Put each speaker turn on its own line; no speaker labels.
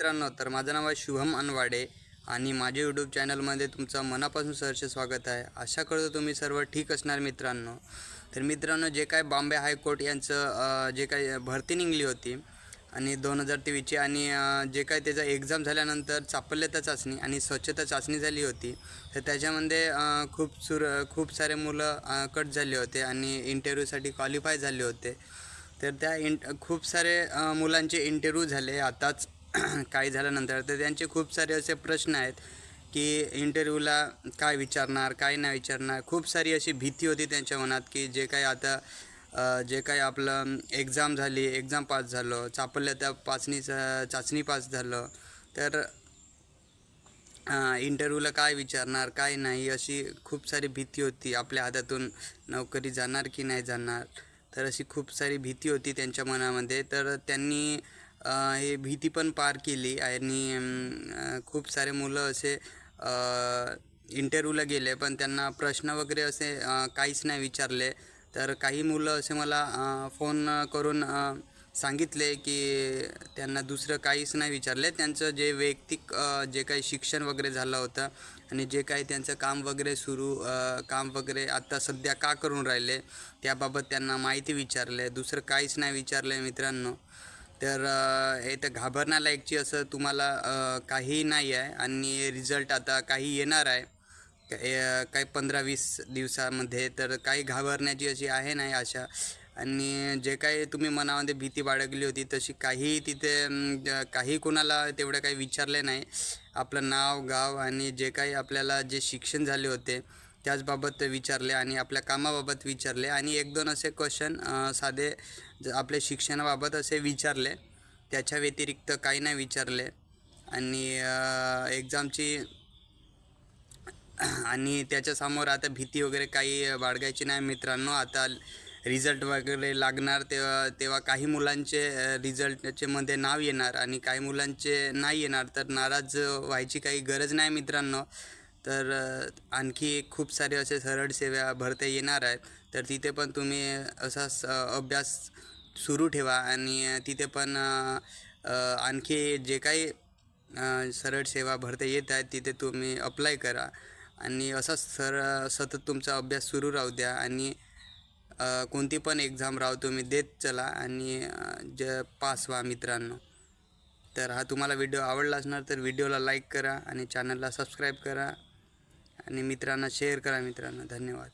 मित्रांनो तर माझं नाव आहे शुभम अनवाडे आणि माझ्या यूट्यूब चॅनलमध्ये तुमचं मनापासून सहर्ष स्वागत आहे. आशा करतो तुम्ही सर्व ठीक असणार मित्रांनो. तर मित्रांनो जे काय बॉम्बे हायकोर्ट यांचं जे काही भरती निघली होती आणि दोन हजार तेवीसची आणि जे काय त्याचा एक्झाम झाल्यानंतर चापल्यता चाचणी आणि स्वच्छता चाचणी झाली होती तर त्याच्यामध्ये खूप सुर खूप सारे मुलं कट झाले होते आणि इंटरव्ह्यूसाठी क्वालिफाय झाले होते. तर त्या इंट खूप सारे मुलांचे इंटरव्ह्यू झाले. आताच काही झाल्यानंतर तर त्यांचे खूप सारे असे प्रश्न आहेत की इंटरव्ह्यूला काय विचारणार काय नाही विचारणार. खूप सारी अशी भीती होती त्यांच्या मनात की जे काही आता जे काही आपलं एक्झाम झाली एक्झाम पास झालं चापल्या त्या पाचणीचं चाचणी पास झालं. तर इंटरव्ह्यूला काय विचारणार काय नाही अशी खूप सारी भीती होती आपल्या हातातून नोकरी जाणार की नाही जाणार. तर अशी खूप सारी भीती होती त्यांच्या मनामध्ये. तर त्यांनी हे भीती पण पार केली आणि खूप सारे मुलं असे इंटरव्ह्यूला गेले पण त्यांना प्रश्न वगैरे असे काहीच नाही विचारले. तर काही मुलं असे मला फोन करून सांगितले की त्यांना दुसरं काहीच नाही विचारले. त्यांचं जे वैयक्तिक जे काही शिक्षण वगैरे झालं होतं आणि जे काही त्यांचं काम वगैरे सुरू काम वगैरे आता सध्या का करून राहिले त्याबाबत त्यांना माहिती विचारले. दुसरं काहीच नाही विचारलं मित्रांनो. तर हे तर घाबरण्यालायकची असं तुम्हाला काही नाही आहे आणि रिझल्ट आता काही येणार आहे. काही पंधरा वीस दिवसामध्ये तर काही घाबरण्याची अशी आहे नाही आशा. आणि जे काही तुम्ही मनामध्ये भीती बाळगली होती तशी काही तिथे काही कोणाला तेवढं काही विचारले नाही. आपलं नाव गाव आणि जे काही आपल्याला जे शिक्षण झाले होते त्याचबाबत विचारले आणि आपल्या कामाबाबत विचारले आणि एक दोन असे क्वेश्चन साधे आपल्या शिक्षणाबाबत असे विचारले. त्याच्या व्यतिरिक्त काही नाही विचारले. आणि एक्झामची आणि त्याच्यासमोर आता भीती वगैरे काही बाळगायची नाही मित्रांनो. आता रिझल्ट वगैरे लागणार तेव्हा तेव्हा काही मुलांचे रिझल्टचे मध्ये नाव येणार आणि काही मुलांचे नाही येणार तर नाराज व्हायची काही गरज नाही मित्रांनो. तर आणखी खूप सारे असे सरळ सेवा भरता येणार आहेत. तर तिथे पण तुम्ही असाच अभ्यास सुरू ठेवा आणि तिथे पण आणखी जे काही सरळ सेवा भरता येत आहेत तिथे तुम्ही अप्लाय करा. आणि असाच सर सतत तुमचा अभ्यास सुरू राहू द्या आणि कोणती पण एक्झाम राहू तुम्ही देत चला आणि ज पास व्हा मित्रांनो. तर हा तुम्हाला व्हिडिओ आवडला असणार तर व्हिडिओला लाईक करा आणि चॅनलला सबस्क्राईब करा. आणि मित्रांना शेअर करा मित्रांनो. धन्यवाद.